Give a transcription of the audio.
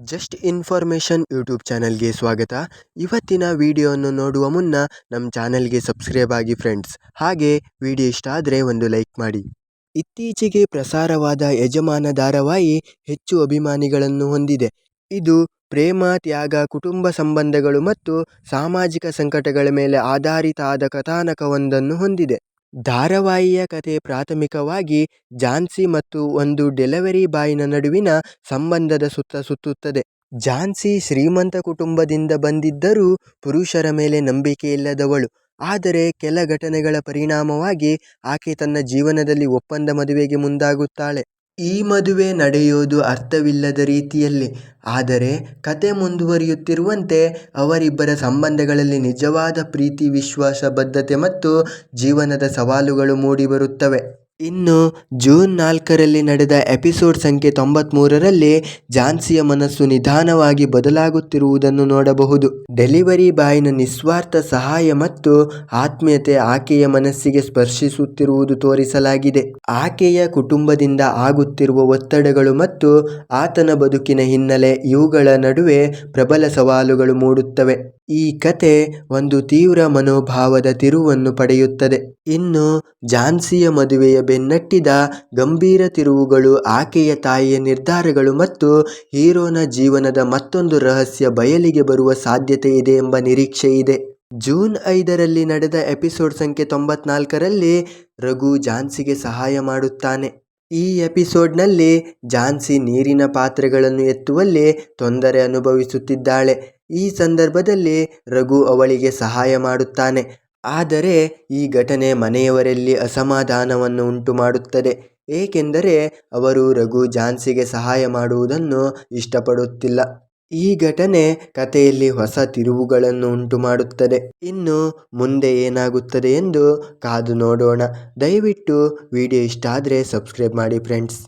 Just information YouTube ಚಾನಲ್ಗೆ ಸ್ವಾಗತ. ಇವತ್ತಿನ ವಿಡಿಯೋವನ್ನು ನೋಡುವ ಮುನ್ನ ನಮ್ಮ ಚಾನಲ್ಗೆ ಸಬ್ಸ್ಕ್ರೈಬ್ ಆಗಿ ಫ್ರೆಂಡ್ಸ್. ಹಾಗೆ ವಿಡಿಯೋ ಇಷ್ಟ ಆದರೆ ಒಂದು ಲೈಕ್ ಮಾಡಿ. ಇತ್ತೀಚೆಗೆ ಪ್ರಸಾರವಾದ ಯಜಮಾನ ಧಾರಾವಾಹಿ ಹೆಚ್ಚು ಅಭಿಮಾನಿಗಳನ್ನು ಹೊಂದಿದೆ. ಇದು ಪ್ರೇಮ, ತ್ಯಾಗ, ಕುಟುಂಬ ಸಂಬಂಧಗಳು ಮತ್ತು ಸಾಮಾಜಿಕ ಸಂಕಟಗಳ ಮೇಲೆ ಆಧಾರಿತ ಆದ ಕಥಾನಕವೊಂದನ್ನು ಹೊಂದಿದೆ. ಧಾರಾವಾಹಿಯ ಕಥೆ ಪ್ರಾಥಮಿಕವಾಗಿ ಝಾನ್ಸಿ ಮತ್ತು ಒಂದು ಡೆಲಿವರಿ ಬಾಯ್ನ ನಡುವಿನ ಸಂಬಂಧದ ಸುತ್ತ ಸುತ್ತುತ್ತದೆ. ಝಾನ್ಸಿ ಶ್ರೀಮಂತ ಕುಟುಂಬದಿಂದ ಬಂದಿದ್ದರೂ ಪುರುಷರ ಮೇಲೆ ನಂಬಿಕೆಯಿಲ್ಲದವಳು ಆದರೆ ಕೆಲ ಘಟನೆಗಳ ಪರಿಣಾಮವಾಗಿ ಆಕೆ ತನ್ನ ಜೀವನದಲ್ಲಿ ಒಪ್ಪಂದ ಮದುವೆಗೆ ಮುಂದಾಗುತ್ತಾಳೆ. ಈ ಮದುವೆ ನಡೆಯೋದು ಅರ್ಥವಿಲ್ಲದ ರೀತಿಯಲ್ಲಿ. ಆದರೆ ಕತೆ ಮುಂದುವರಿಯುತ್ತಿರುವಂತೆ ಅವರಿಬ್ಬರ ಸಂಬಂಧಗಳಲ್ಲಿ ನಿಜವಾದ ಪ್ರೀತಿ ವಿಶ್ವಾಸ ಬದ್ಧತೆ ಮತ್ತು ಜೀವನದ ಸವಾಲುಗಳು ಮೂಡಿಬರುತ್ತವೆ. ಇನ್ನು ಜೂನ್ ನಾಲ್ಕರಲ್ಲಿ ನಡೆದ ಎಪಿಸೋಡ್ ಸಂಖ್ಯೆ ತೊಂಬತ್ಮೂರರಲ್ಲಿ ಝಾನ್ಸಿಯ ಮನಸ್ಸು ನಿಧಾನವಾಗಿ ಬದಲಾಗುತ್ತಿರುವುದನ್ನು ನೋಡಬಹುದು. ಡೆಲಿವರಿ ಬಾಯ್ನ ನಿಸ್ವಾರ್ಥ ಸಹಾಯ ಮತ್ತು ಆತ್ಮೀಯತೆ ಆಕೆಯ ಮನಸ್ಸಿಗೆ ಸ್ಪರ್ಶಿಸುತ್ತಿರುವುದು ತೋರಿಸಲಾಗಿದೆ. ಆಕೆಯ ಕುಟುಂಬದಿಂದ ಆಗುತ್ತಿರುವ ಒತ್ತಡಗಳು ಮತ್ತು ಆತನ ಬದುಕಿನ ಹಿನ್ನೆಲೆ ಇವುಗಳ ನಡುವೆ ಪ್ರಬಲ ಸವಾಲುಗಳು ಮೂಡುತ್ತವೆ. ಈ ಕತೆ ಒಂದು ತೀವ್ರ ಮನೋಭಾವದ ತಿರುವನ್ನು ಪಡೆಯುತ್ತದೆ. ಇನ್ನು ಝಾನ್ಸಿಯ ಮದುವೆಯ ಬೆನ್ನಟ್ಟಿದ ಗಂಭೀರ ತಿರುವುಗಳು, ಆಕೆಯ ತಾಯಿಯ ನಿರ್ಧಾರಗಳು ಮತ್ತು ಹೀರೋನ ಜೀವನದ ಮತ್ತೊಂದು ರಹಸ್ಯ ಬಯಲಿಗೆ ಬರುವ ಸಾಧ್ಯತೆ ಇದೆ ಎಂಬ ನಿರೀಕ್ಷೆ ಇದೆ. ಜೂನ್ ಐದರಲ್ಲಿ ನಡೆದ ಎಪಿಸೋಡ್ ಸಂಖ್ಯೆ ತೊಂಬತ್ನಾಲ್ಕರಲ್ಲಿ ರಘು ಝಾನ್ಸಿಗೆ ಸಹಾಯ ಮಾಡುತ್ತಾನೆ. ಈ ಎಪಿಸೋಡ್ನಲ್ಲಿ ಝಾನ್ಸಿ ನೀರಿನ ಪಾತ್ರೆಗಳನ್ನು ಎತ್ತುವಲ್ಲಿ ತೊಂದರೆ ಅನುಭವಿಸುತ್ತಿದ್ದಾಳೆ. ಈ ಸಂದರ್ಭದಲ್ಲಿ ರಘು ಅವಳಿಗೆ ಸಹಾಯ ಮಾಡುತ್ತಾನೆ. ಆದರೆ ಈ ಘಟನೆ ಮನೆಯವರಲ್ಲಿ ಅಸಮಾಧಾನವನ್ನು ಉಂಟುಮಾಡುತ್ತದೆ. ಏಕೆಂದರೆ ಅವರು ರಘು ಝಾನ್ಸಿಗೆ ಸಹಾಯ ಮಾಡುವುದನ್ನು ಇಷ್ಟಪಡುತ್ತಿಲ್ಲ. ಈ ಘಟನೆ ಕಥೆಯಲ್ಲಿ ಹೊಸ ತಿರುವುಗಳನ್ನು ಉಂಟುಮಾಡುತ್ತದೆ. ಇನ್ನು ಮುಂದೆ ಏನಾಗುತ್ತದೆ ಎಂದು ಕಾದು ನೋಡೋಣ. ದಯವಿಟ್ಟು ವಿಡಿಯೋ ಇಷ್ಟ ಆದರೆ ಸಬ್ಸ್ಕ್ರೈಬ್ ಮಾಡಿ ಫ್ರೆಂಡ್ಸ್